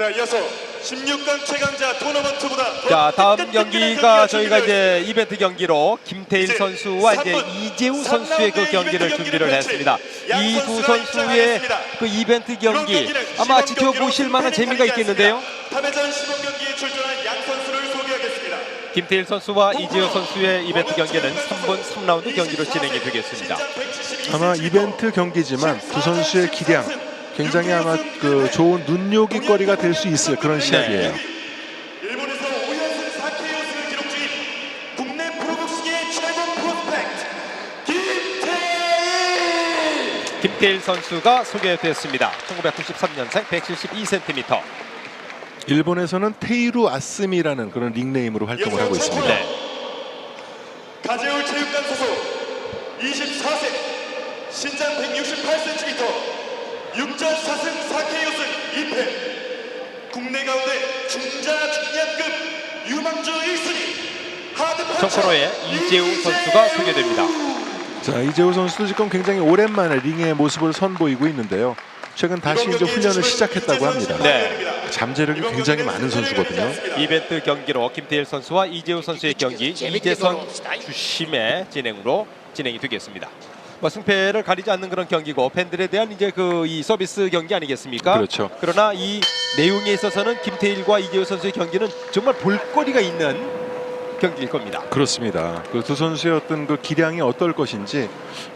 자, 이어서 16강 최강자 토너먼트보다 더자 다음 경기가 저희가 이제 이벤트 경기로 김태일 이제 선수와 이제 3분, 이재우 선수의 그 3라운드의 경기를 준비를 했습니다. 양이두 선수의. 그 이벤트 경기 아마 지켜보실 만한 재미가 있겠는데요. 3회전 시범 경기에 출전한 양 선수를 소개하겠습니다. 김태일 선수와 이재우 선수의 이벤트 경기는 3분 3라운드 경기로 진행이 되겠습니다. 아마 이벤트 경기지만 두 선수의 기량 굉장히 아마 그 좋은 눈요깃거리가 될 수 있을 그런 시합이에요. 일본에서 5연승 4K 우승을 기록 중인 국내 프로복싱의 최고 프로스펙트 김태일 김태일 선수가 소개됐습니다. 1993년생 172cm. 일본에서는 테이루 아스미라는 그런 닉네임으로 활동을 하고 있습니다. 네. 가재울 체육관 소속 24세 신장 168cm 6전 4승 4K 우승 2패 국내 가운데 중자 중량급 유망주 1순위 하드펀처 청프로의 이재우 선수가 소개됩니다. 자 이재우 선수도 지금 굉장히 오랜만에 링의 모습을 선보이고 있는데요. 최근 다시 이제 훈련을 시작했다고 합니다. 네. 잠재력이 굉장히 많은 선수거든요. 이벤트 경기로 김태일 선수와 이재우 선수의 경기 이재선 주심의 진행으로 진행이 되겠습니다. 뭐 승패를 가리지 않는 그런 경기고 팬들에 대한 이제 그 이 서비스 경기 아니겠습니까? 그렇죠. 그러나 이 내용에 있어서는 김태일과 이재우 선수의 경기는 정말 볼거리가 있는 경기일 겁니다. 그렇습니다. 그 두 선수의 어떤 그 기량이 어떨 것인지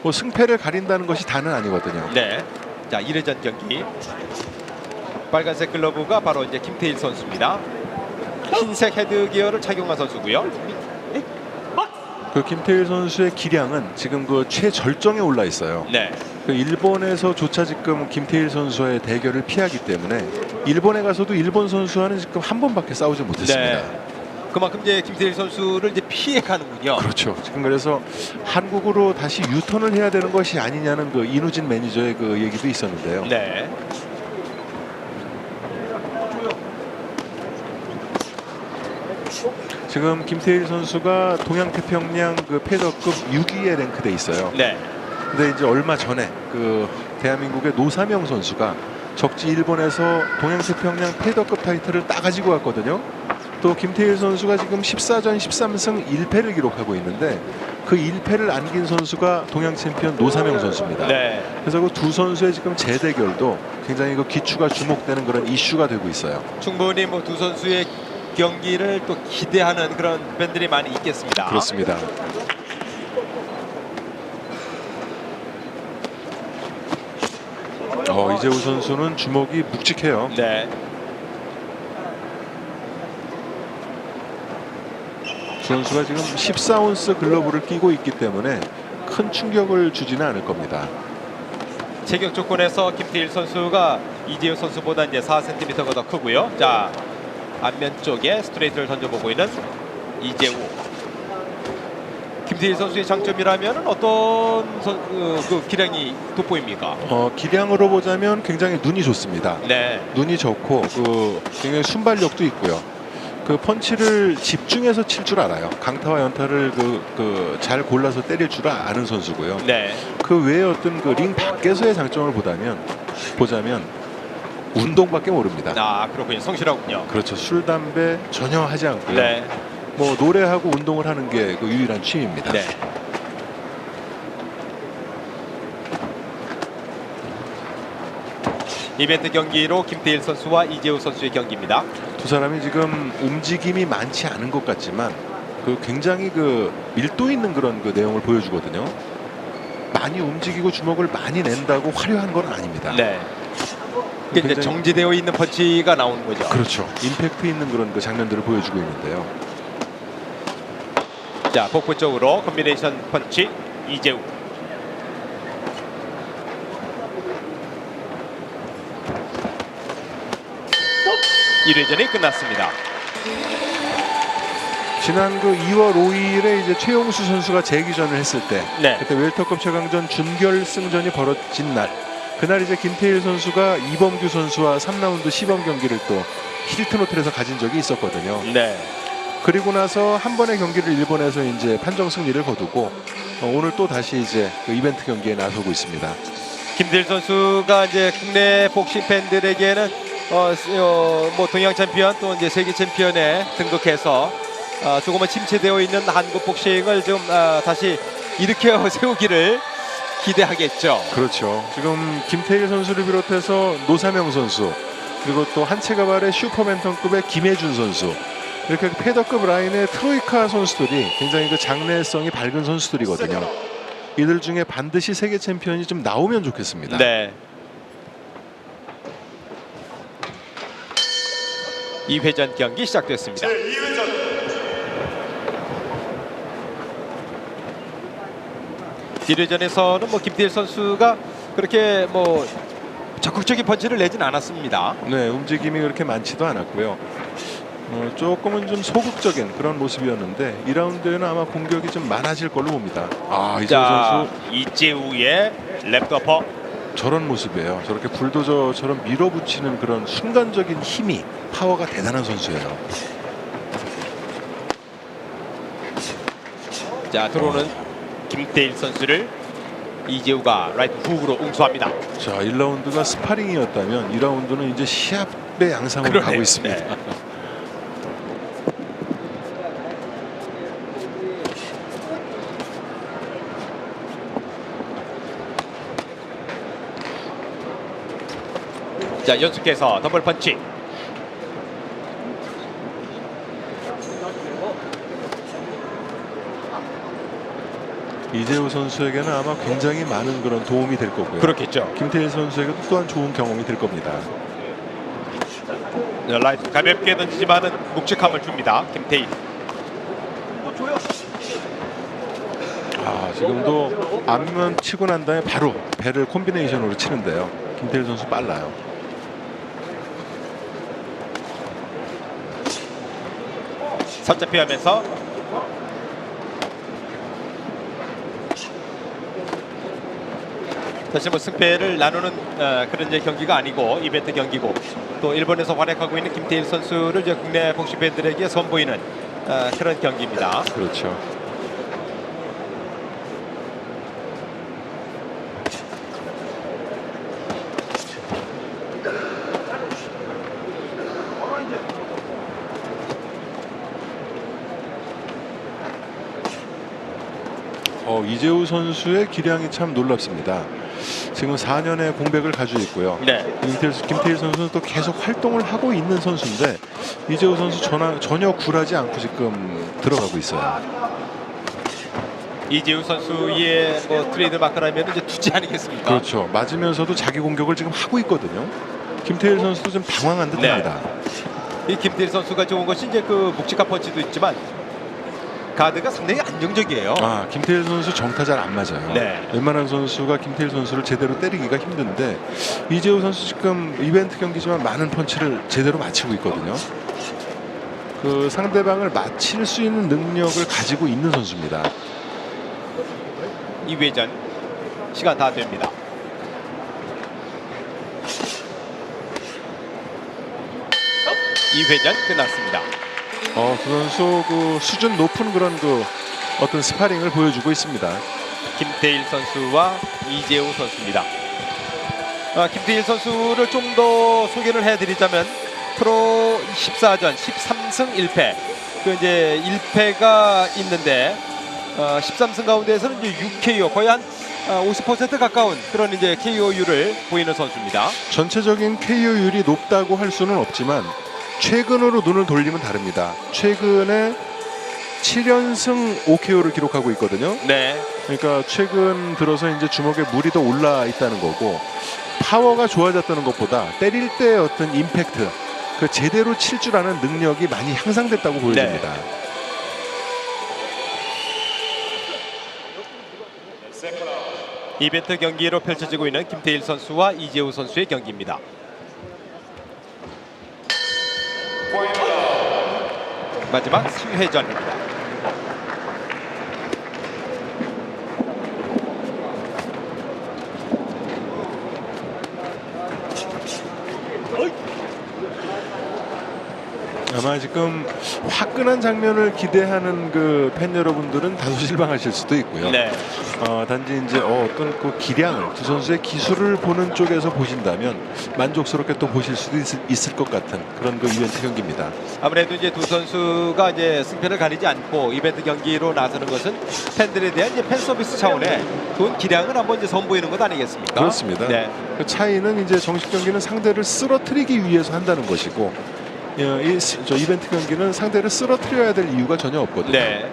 뭐 승패를 가린다는 것이 다는 아니거든요. 네. 자, 1회전 경기. 빨간색 글러브가 바로 이제 김태일 선수입니다. 흰색 헤드 기어를 착용한 선수고요. 그 김태일 선수의 기량은 지금 그 최절정에 올라 있어요. 네. 그 일본에서조차 지금 김태일 선수와의 대결을 피하기 때문에 일본에 가서도 일본 선수와는 지금 한 번밖에 싸우지 못했습니다. 네. 그만큼 이제 김태일 선수를 이제 피해 가는군요. 그렇죠. 지금 그래서 한국으로 다시 유턴을 해야 되는 것이 아니냐는 그 이누진 매니저의 그 얘기도 있었는데요. 네. 지금 김태일 선수가 동양태평양 그 패더급 6위에 랭크돼 있어요. 네. 근데 이제 얼마 전에 그 대한민국의 노사명 선수가 적지 일본에서 동양태평양 패더급 타이틀을 따가지고 왔거든요. 또 김태일 선수가 지금 14전 13승 1패를 기록하고 있는데 그 1패를 안긴 선수가 동양 챔피언 노사명 선수입니다. 네. 그래서 그 두 선수의 지금 재대결도 굉장히 그 기추가 주목되는 그런 이슈가 되고 있어요. 충분히 뭐 두 선수의 경기를 또 기대하는 그런 팬들이 많이 있겠습니다. 그렇습니다. 어, 이재우 선수는 주먹이 묵직해요. 네. 그 선수가 지금 14온스 글러브를 끼고 있기 때문에 큰 충격을 주지는 않을 겁니다. 체격 조건에서 김태일 선수가 이재우 선수보다 이제 4cm가 더 크고요. 자, 앞면 쪽에 스트레이트를 던져보고 있는 이재우. 김태일 선수의 장점이라면 어떤 선, 그, 그 기량이 돋보입니까? 어, 기량으로 보자면 굉장히 눈이 좋습니다. 네. 눈이 좋고 그 굉장히 순발력도 있고요. 그 펀치를 집중해서 칠 줄 알아요. 강타와 연타를 그잘 골라서 때릴 줄 아는 선수고요. 네. 그 외에 어떤 그 링 밖에서의 장점을 보다면 보자면 운동밖에 모릅니다. 아, 그렇군요. 성실하군요. 그렇죠. 술 담배 전혀 하지 않고요. 네. 뭐 노래하고 운동을 하는 게 그 유일한 취미입니다. 네. 이벤트 경기로 김태일 선수와 이재우 선수의 경기입니다. 두 사람이 지금 움직임이 많지 않은 것 같지만 그 굉장히 그 밀도 있는 그런 그 내용을 보여주거든요. 많이 움직이고 주먹을 많이 낸다고 화려한 건 아닙니다. 네. 이게 이제 정지되어 있는 펀치가 나오는 거죠. 그렇죠. 임팩트 있는 그런 그 장면들을 보여주고 있는데요. 자, 복부 쪽으로 콤비네이션 펀치 이재우. 일회전이 끝났습니다. 지난 그 2월 5일에 이제 최용수 선수가 재기전을 했을 때 네. 그때 웰터급 최강전 준결승전이 벌어진 날 그날 이제 김태일 선수가 이범규 선수와 3라운드 시범 경기를 또 힐튼 호텔에서 가진 적이 있었거든요. 네. 그리고 나서 한 번의 경기를 일본에서 이제 판정 승리를 거두고 어, 오늘 또 다시 이제 그 이벤트 경기에 나서고 있습니다. 김태일 선수가 이제 국내 복싱 팬들에게는 어, 스- 어, 뭐 동양 챔피언 또 이제 세계 챔피언에 등극해서 어, 조금은 침체되어 있는 한국 복싱을 좀 어, 다시 일으켜 세우기를 기대하겠죠. 그렇죠. 지금 김태일 선수를 비롯해서 노사명 선수 그리고 또 한체가발의 슈퍼맨턴급의 김혜준 선수 이렇게 패더급 라인의 트로이카 선수들이 굉장히 그 장래성이 밝은 선수들이거든요. 이들 중에 반드시 세계 챔피언이 좀 나오면 좋겠습니다. 네. 2회전 경기 시작됐습니다. 제 2회전 디레전에서는 뭐 김태일 선수가 그렇게 뭐 적극적인 펀치를 내진 않았습니다. 네, 움직임이 그렇게 많지도 않았고요. 어, 조금은 좀 소극적인 그런 모습이었는데 2라운드에는 아마 공격이 좀 많아질 걸로 봅니다. 아, 자, 선수 이재우의 랩더퍼. 저런 모습이에요. 저렇게 불도저처럼 밀어붙이는 그런 순간적인 힘이 파워가 대단한 선수예요. 자, 들어오는 김태일 선수를 이재우가 라이트 훅으로 응수합니다. 자, 1라운드가 스파링이었다면 2라운드는 이제 시합의 양상으로 그러네요. 가고 있습니다. 네. 자, 연속해서 더블 펀치. 이재호 선수에게는 아마 굉장히 많은 그런 도움이 될 거고요. 그렇겠죠. 김태일 선수에게도 또한 좋은 경험이 될 겁니다. 자, 라이트 가볍게 던지지만은 묵직함을 줍니다. 김태일. 아, 지금도 앞면 치고 난 다음에 바로 배를 콤비네이션으로 치는데요. 김태일 선수 빨라요. 살짝 피하면서 사실 뭐 승패를 나누는 어, 그런 이제 경기가 아니고 이벤트 경기고 또 일본에서 활약하고 있는 김태일 선수를 이제 국내 복싱 팬들에게 선보이는 어, 그런 경기입니다. 그렇죠. 어, 이재우 선수의 기량이 참 놀랍습니다. 지금 4년의 공백을 가지고 있고요. 네. 김태일, 김태일 선수는 또 계속 활동을 하고 있는 선수인데 이재우 선수 전화, 전혀 굴하지 않고 지금 들어가고 있어요. 이재우 선수의 뭐 트레이드 마크라면 이제 투지 아니겠습니까? 그렇죠. 맞으면서도 자기 공격을 지금 하고 있거든요. 김태일 선수도 좀 당황한 네. 듯합니다. 이 김태일 선수가 좋은 것이 이제 그 묵직한 펀치도 있지만 가드가 상당히 안정적이에요. 아, 김태일 선수 정타 잘 안 맞아요. 네. 웬만한 선수가 김태일 선수를 제대로 때리기가 힘든데 이재우 선수 지금 이벤트 경기지만 많은 펀치를 제대로 맞히고 있거든요. 그 상대방을 맞힐 수 있는 능력을 가지고 있는 선수입니다. 2회전 시간 다 됩니다. 이회전 끝났습니다. 어, 그 선수 그 수준 높은 그런 그 어떤 스파링을 보여주고 있습니다. 김태일 선수와 이재우 선수입니다. 아, 김태일 선수를 좀 더 소개를 해드리자면 프로 14전 13승 1패 그 이제 1패가 있는데 어, 13승 가운데에서는 이제 6KO 거의 한 50% 가까운 그런 이제 KO율을 보이는 선수입니다. 전체적인 KO율이 높다고 할 수는 없지만 최근으로 눈을 돌리면 다릅니다. 최근에 7연승 5KO를 기록하고 있거든요. 네, 그러니까 최근 들어서 이제 주먹에 물이 더 올라 있다는 거고 파워가 좋아졌다는 것보다 때릴 때 어떤 임팩트 그 제대로 칠 줄 아는 능력이 많이 향상됐다고 보여집니다. 이벤트 경기로 펼쳐지고 있는 김태일 선수와 이재우 선수의 경기입니다. 마지막 3회전입니다. 아마 지금 화끈한 장면을 기대하는 그 팬 여러분들은 다소 실망하실 수도 있고요. 네. 어, 단지 이제 어, 떤그 기량을 두 선수의 기술을 보는 쪽에서 보신다면 만족스럽게 또 보실 수도 있, 을 것 같은 그런 그 이벤트 경기입니다. 아무래도 이제 두 선수가 이제 승패를 가리지 않고 이벤트 경기로 나서는 것은 팬들에 대한 이제 팬 서비스 차원의 좋은 기량을 한번 이제 선보이는 것 아니겠습니까? 그렇습니다. 네. 그 차이는 이제 정식 경기는 상대를 쓰러뜨리기 위해서 한다는 것이고 어, 이, 시- 저 이벤트 경기는 상대를 쓰러뜨려야 될 이유가 전혀 없거든요. 네.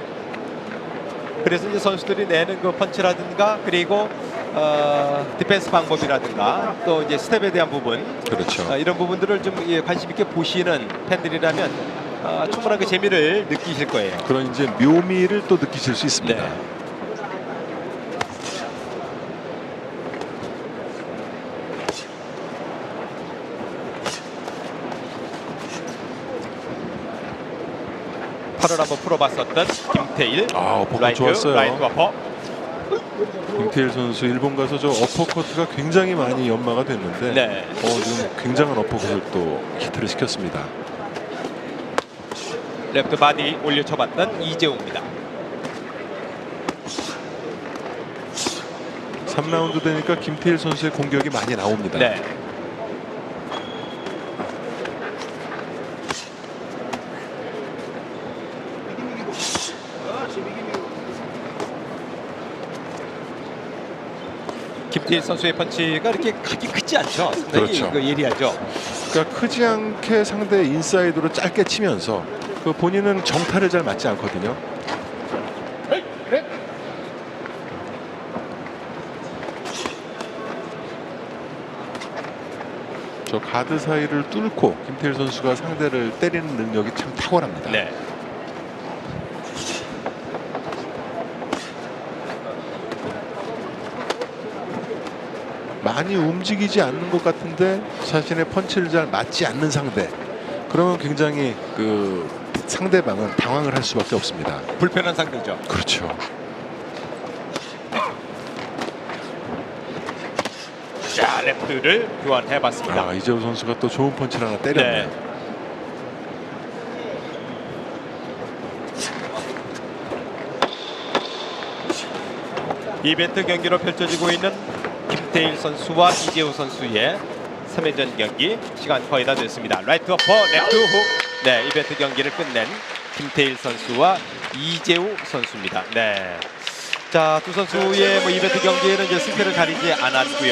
그래서 이제 선수들이 내는 그 펀치라든가 그리고 어, 디펜스 방법이라든가 또 이제 스텝에 대한 부분 그렇죠. 어, 이런 부분들을 좀 예, 관심 있게 보시는 팬들이라면 어, 충분한 그 재미를 느끼실 거예요. 그런 이제 묘미를 또 느끼실 수 있습니다. 네. 팔을 한번 풀어봤었던 김태일 아, 어퍼컷 라이트 좋았어요. 라이트 와퍼 김태일 선수 일본 가서 저 어퍼커트가 굉장히 많이 연마가 됐는데 네. 어, 지금 굉장한 어퍼컷을 또 히트를 시켰습니다. 레프트 바디 올려 쳐봤던 이재우입니다. 3라운드 되니까 김태일 선수의 공격이 많이 나옵니다. 네. 김태일 선수의 펀치가 이렇게 각이 크지 않죠. 그렇죠. 그 예리하죠. 그러니까 크지 않게 상대 인사이드로 짧게 치면서 그 본인은 정타를 잘 맞지 않거든요. 저 가드 사이를 뚫고 김태일 선수가 상대를 때리는 능력이 참 탁월합니다. 네. 많이 움직이지 않는 것 같은데 자신의 펀치를 잘 맞지 않는 상대. 그러면 굉장히 그 상대방은 당황을 할 수밖에 없습니다. 불편한 상대죠. 그렇죠. 자, 레프트를 교환해봤습니다. 아, 이재호 선수가 또 좋은 펀치를 하나 때렸네요. 네. 이벤트 경기로 펼쳐지고 있는 김태일 선수와 이재우 선수의 3회전 경기 시간 거의 다 됐습니다. 라이트 어퍼, 레프트 훅. 네, 이벤트 경기를 끝낸 김태일 선수와 이재우 선수입니다. 네. 자, 두 선수의 뭐 이벤트 경기에는 이제 승패를 가리지 않았고요.